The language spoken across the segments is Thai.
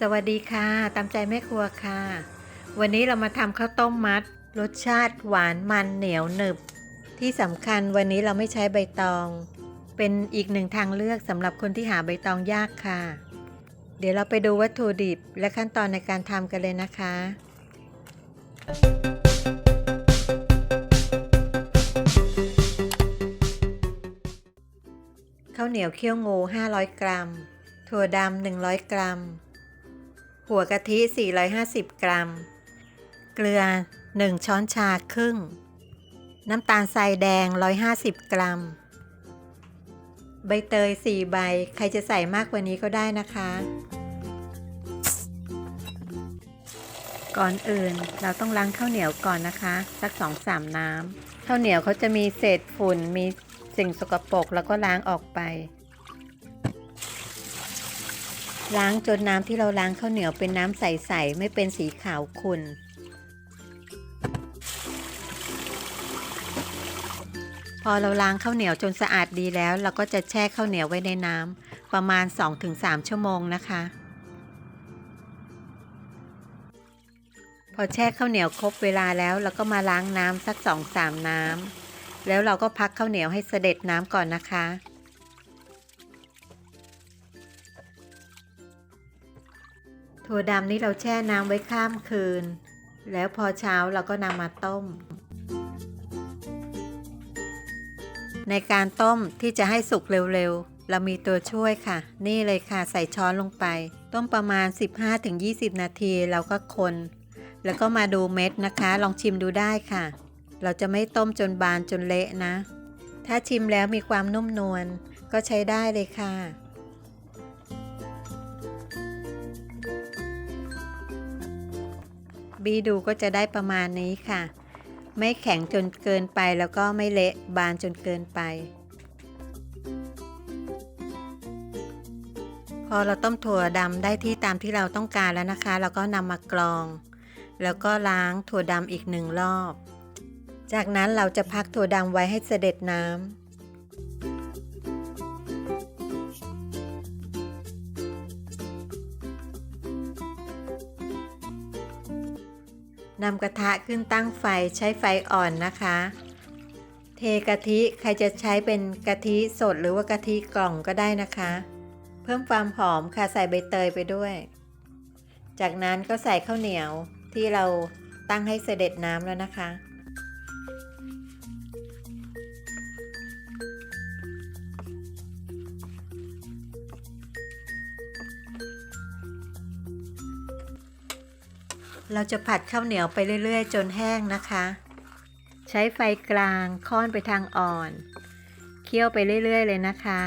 สวัสดีค่ะ ตามใจแม่ครัวค่ะ วันนี้เรามาทำข้าวต้มมัด รสชาติหวานมันเหนียวหนึบ ที่สำคัญวันนี้เราไม่ใช้ใบตอง เป็นอีกหนึ่งทางเลือกสำหรับคนที่หาใบตองยากค่ะ เดี๋ยวเราไปดูวัตถุดิบและขั้นตอนในการทำกันเลยนะคะ ข้าวเหนียวเคี่ยวงู 500 กรัม ถั่วดำ100 กรัม หัวกะทิ 450 กรัม เกลือ 1 ช้อนชาครึ่ง น้ำตาลทรายแดง 150 กรัม ใบเตย 4 ใบ ใครจะใส่มากกว่านี้ก็ได้นะคะ ก่อนอื่นเราต้องล้างข้าวเหนียวก่อนนะคะ สัก 2-3 น้ำข้าวเหนียวเขาจะมีเศษฝุ่นมีสิ่งสกปรกแล้วก็ล้างออกไป ล้างจนน้ำที่เราล้างข้าวเหนียวเป็นน้ำใสๆไม่เป็นสีขาวขุ่นพอเราล้างข้าวเหนียวจนสะอาดดีแล้ว เราก็จะแช่ข้าวเหนียวไว้ในน้ำประมาณ 2-3 ชั่วโมงนะคะ พอแช่ข้าวเหนียวครบเวลาแล้วเราก็มาล้างน้ำสัก 2-3 น้ำแล้วเราก็พักข้าวเหนียวให้เสด็จน้ำก่อนนะคะ ถั่วดำนี่เราแช่น้ำไว้ข้ามคืน แล้วพอเช้าเราก็นำมาต้ม ในการต้มที่จะให้สุกเร็วๆ เรามีตัวช่วยค่ะ นี่เลยค่ะใส่ช้อนลงไป ต้มประมาณ 15-20 นาทีเราก็คน แล้วก็มาดูเม็ดนะคะ ลองชิมดูได้ค่ะ เราจะไม่ต้มจนบานจนเละนะ ถ้าชิมแล้วมีความนุ่มนวลก็ใช้ได้เลยค่ะ บีดูก็จะได้ประมาณนี้ค่ะ ไม่แข็งจนเกินไปแล้วก็ไม่เละบานจนเกินไป พอเราต้มถั่วดำได้ที่ตามที่เราต้องการแล้วนะคะ เราก็นำมากรอง แล้วก็ล้างถั่วดำอีกหนึ่งรอบ จากนั้นเราจะพักถั่วดำไว้ให้เสด็จน้ำ นำกระทะขึ้นตั้งไฟใช้ไฟอ่อนนะคะ เทกะทิใครจะใช้เป็นกะทิสดหรือว่ากะทิกล่องก็ได้นะคะ เพิ่มความหอมค่ะใส่ใบเตยไปด้วย จากนั้นก็ใส่ข้าวเหนียวที่เราตั้งให้เสด็จน้ำแล้วนะคะ เราจะผัดข้าวเหนียวไปเรื่อยๆ จนแห้งนะคะ ใช้ไฟกลางค่อนไปทางอ่อน เคี่ยวไปเรื่อยๆ เลยนะคะ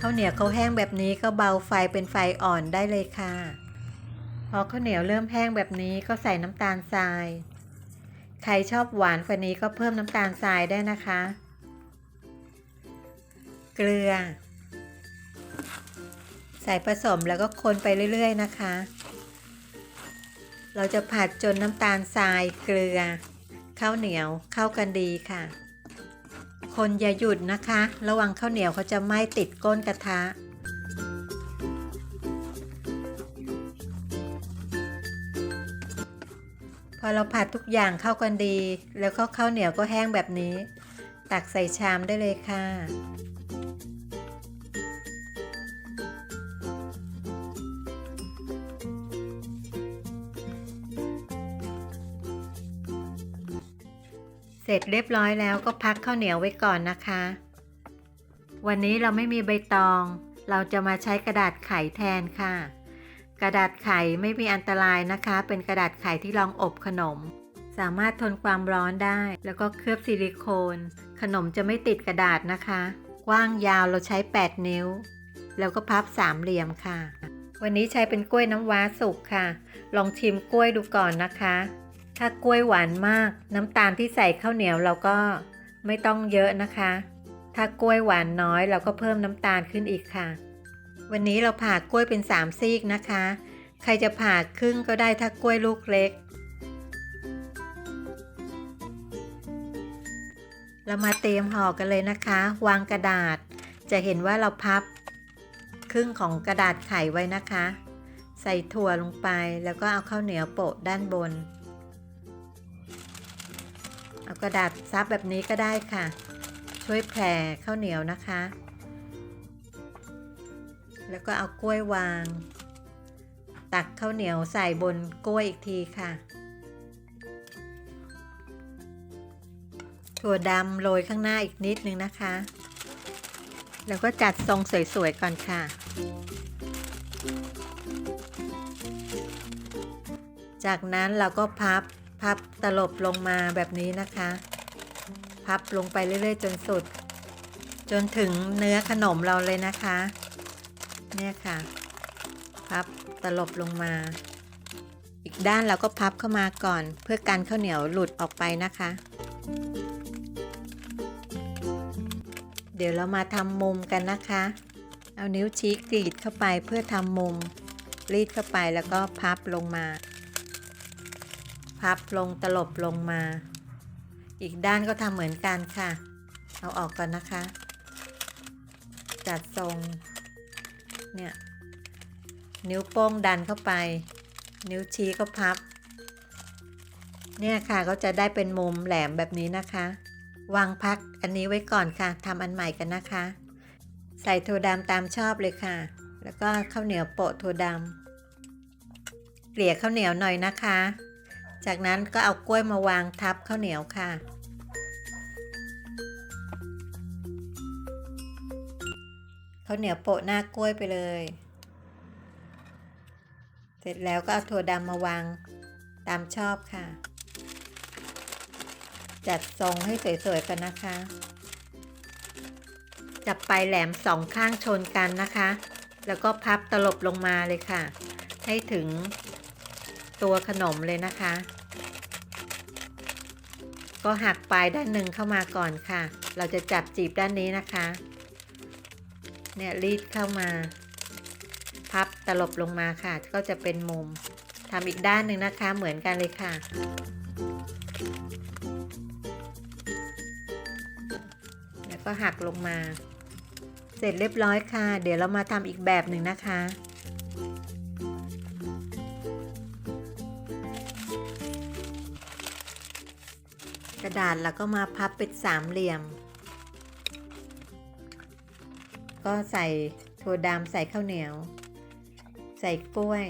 ข้าวเหนียวเขาแห้งแบบนี้ก็เบาไฟเป็นไฟอ่อนได้เลยค่ะ พอข้าวเหนียวเริ่มแห้งแบบนี้ก็ใส่น้ำตาลทราย ใครชอบหวานกว่านี้ก็เพิ่มน้ำตาลทรายได้นะคะ เกลือ ใส่ผสมแล้วก็คนไปเรื่อยๆนะคะ เราจะผัดจนน้ำตาลทรายเกลือข้าวเหนียวเข้ากันดีค่ะ คนอย่าหยุดนะคะ ระวังข้าวเหนียวเขาจะไหม้ติดก้นกระทะพอเราผัดทุกอย่างเข้ากันดี แล้วก็ข้าวเหนียวก็แห้งแบบนี้ ตักใส่ชามได้เลยค่ะ เสร็จเรียบร้อยแล้วก็พักข้าวเหนียวไว้ก่อนนะคะ วันนี้เราไม่มีใบตอง เราจะมาใช้กระดาษไขแทนค่ะ กระดาษไขไม่มีอันตรายนะคะ เป็นกระดาษไขที่รองอบขนม สามารถทนความร้อนได้ แล้วก็เคลือบซิลิโคน ขนมจะไม่ติดกระดาษนะคะ กว้างยาวเราใช้ 8 นิ้ว แล้วก็พับสามเหลี่ยมค่ะ วันนี้ใช้เป็นกล้วยน้ำว้าสุกค่ะ ลองชิมกล้วยดูก่อนนะคะ ถ้ากล้วยหวานมากน้ำตาลที่ใส่ข้าวเหนียวเราก็ไม่ต้องเยอะนะคะ ถ้ากล้วยหวานน้อยเราก็เพิ่มน้ำตาลขึ้นอีกค่ะ วันนี้เราผ่ากล้วยเป็น3ซีกนะคะ ใครจะผ่าครึ่งก็ได้ถ้ากล้วยลูกเล็ก เรามาเตรียมห่อกันเลยนะคะ วางกระดาษ จะเห็นว่าเราพับครึ่งของกระดาษไขไว้นะคะ ใส่ถั่วลงไปแล้วก็เอาข้าวเหนียวโปะด้านบน กระดาษซับแบบนี้ก็ได้ค่ะ ช่วยแผ่ข้าวเหนียวนะคะ แล้วก็เอากล้วยวาง ตักข้าวเหนียวใส่บนกล้วยอีกทีค่ะ ถั่วดำโรยข้างหน้าอีกนิดนึงนะคะ แล้วก็จัดทรงสวยๆก่อนค่ะจากนั้นเราก็พับ พับตลบลงมาแบบนี้นะคะ พับลงไปเรื่อยๆ จนสุด จนถึงเนื้อขนมเราเลยนะคะ เนี่ยค่ะ พับตลบลงมา อีกด้านเราก็พับเข้ามาก่อน เพื่อกันข้าวเหนียวหลุดออกไปนะคะ เดี๋ยวเรามาทำมุมกันนะคะ เอานิ้วชี้กรีดเข้าไปเพื่อทำมุมรีดเข้าไปแล้วก็พับลงมา พับลงตลบลงมา อีกด้านก็ทำเหมือนกันค่ะ เอาออกก่อนนะคะ จัดทรง เนี่ย นิ้วโป้งดันเข้าไป นิ้วชี้ก็พับ เนี่ยค่ะก็จะได้เป็นมุมแหลมแบบนี้นะคะ วางพักอันนี้ไว้ก่อนค่ะทำอันใหม่กันนะคะ ใส่ถั่วดำตามชอบเลยค่ะ แล้วก็ข้าวเหนียวโปะถั่วดำเกลี่ยข้าวเหนียวหน่อยนะคะ จากนั้นก็เอากล้วยมาวางทับข้าวเหนียวค่ะ ข้าวเหนียวโปะหน้ากล้วยไปเลย เสร็จแล้วก็เอาถั่วดำมาวางตามชอบค่ะ จัดทรงให้สวยๆกันนะคะ จับปลายแหลมสองข้างชนกันนะคะ แล้วก็พับตลบลงมาเลยค่ะ ให้ถึงตัวขนมเลยนะคะ ก็หักปลายด้านหนึ่งเข้ามาก่อนค่ะ เราจะจับจีบด้านนี้นะคะ เนี่ยรีดเข้ามา พับตลบลงมาค่ะ ก็จะเป็นมุมทำอีกด้านหนึ่งนะคะ เหมือนกันเลยค่ะ แล้วก็หักลงมา เสร็จเรียบร้อยค่ะ เดี๋ยวเรามาทำอีกแบบหนึ่งนะคะ ระดาษแล้วก็มาพับเป็นสามเหลี่ยม ก็ใส่ถั่วดำใส่ข้าวเหนียว ใส่กล้วย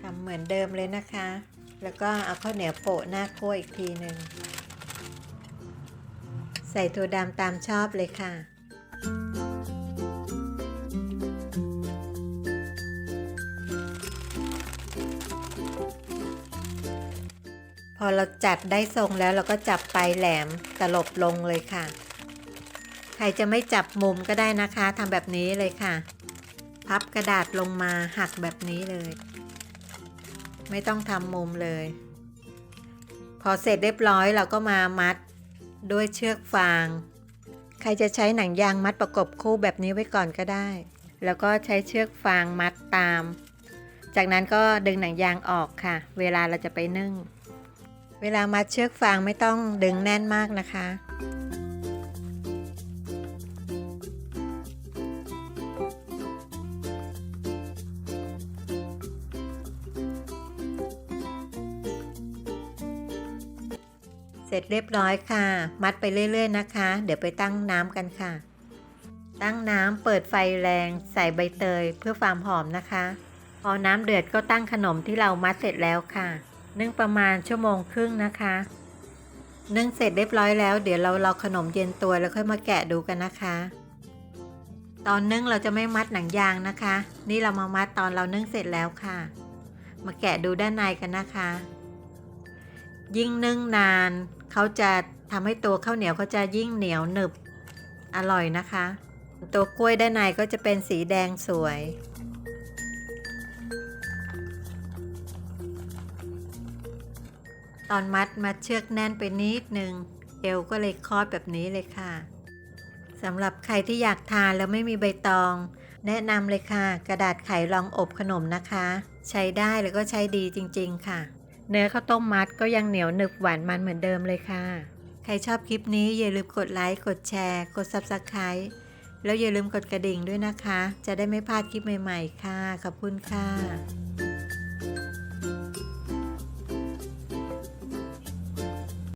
ทำเหมือนเดิมเลยนะคะ แล้วก็เอาข้าวเหนียวโปะหน้ากล้วยอีกทีหนึ่ง ใส่ถั่วดำตามชอบเลยค่ะ พอเราจัดได้ทรงแล้วเราก็จับปลายแหลมตลบลงเลยค่ะ ใครจะไม่จับมุมก็ได้นะคะทำแบบนี้เลยค่ะ พับกระดาษลงมาหักแบบนี้เลย ไม่ต้องทำมุมเลย พอเสร็จเรียบร้อยเราก็มามัดด้วยเชือกฟาง ใครจะใช้หนังยางมัดประกบคู่แบบนี้ไว้ก่อนก็ได้ แล้วก็ใช้เชือกฟางมัดตาม จากนั้นก็ดึงหนังยางออกค่ะ เวลาเราจะไปนึ่ง เวลามัดเชือกฟางไม่ต้องดึงแน่นมากนะคะ เสร็จเรียบร้อยค่ะ มัดไปเรื่อยๆนะคะ เดี๋ยวไปตั้งน้ำกันค่ะ ตั้งน้ำเปิดไฟแรงใส่ใบเตยเพื่อความหอมนะคะ พอน้ำเดือดก็ตั้งขนมที่เรามัดเสร็จแล้วค่ะ นึ่งประมาณชั่วโมงครึ่งนะคะ นึ่งเสร็จเรียบร้อยแล้ว เดี๋ยวเรารอขนมเย็นตัวแล้วค่อยมาแกะดูกันนะคะ ตอนนึ่งเราจะไม่มัดหนังยางนะคะ นี่เรามามัดตอนเรานึ่งเสร็จแล้วค่ะ มาแกะดูด้านในกันนะคะ ยิ่งนึ่งนานเขาจะทำให้ตัวข้าวเหนียวเขาจะยิ่งเหนียวหนึบอร่อยนะคะ ตัวกล้วยด้านในก็จะเป็นสีแดงสวย ตอนมัดมัดเชือกแน่นไปนิดนึงเอวก็เลยคลอดแบบนี้เลยค่ะสำหรับใครที่อยากทานแล้วไม่มีใบตอง แนะนำเลยค่ะ กระดาษไขรองอบขนมนะคะ ใช้ได้แล้วก็ใช้ดีจริง ๆ ค่ะ เนื้อข้าวต้มมัดก็ยังเหนียวหนึบหวานมันเหมือนเดิมเลยค่ะ ใครชอบคลิปนี้อย่าลืมกดไลค์กดแชร์ กด Subscribe แล้วอย่าลืมกดกระดิ่งด้วยนะคะ จะได้ไม่พลาดคลิปใหม่ ๆ ค่ะ ขอบคุณค่ะ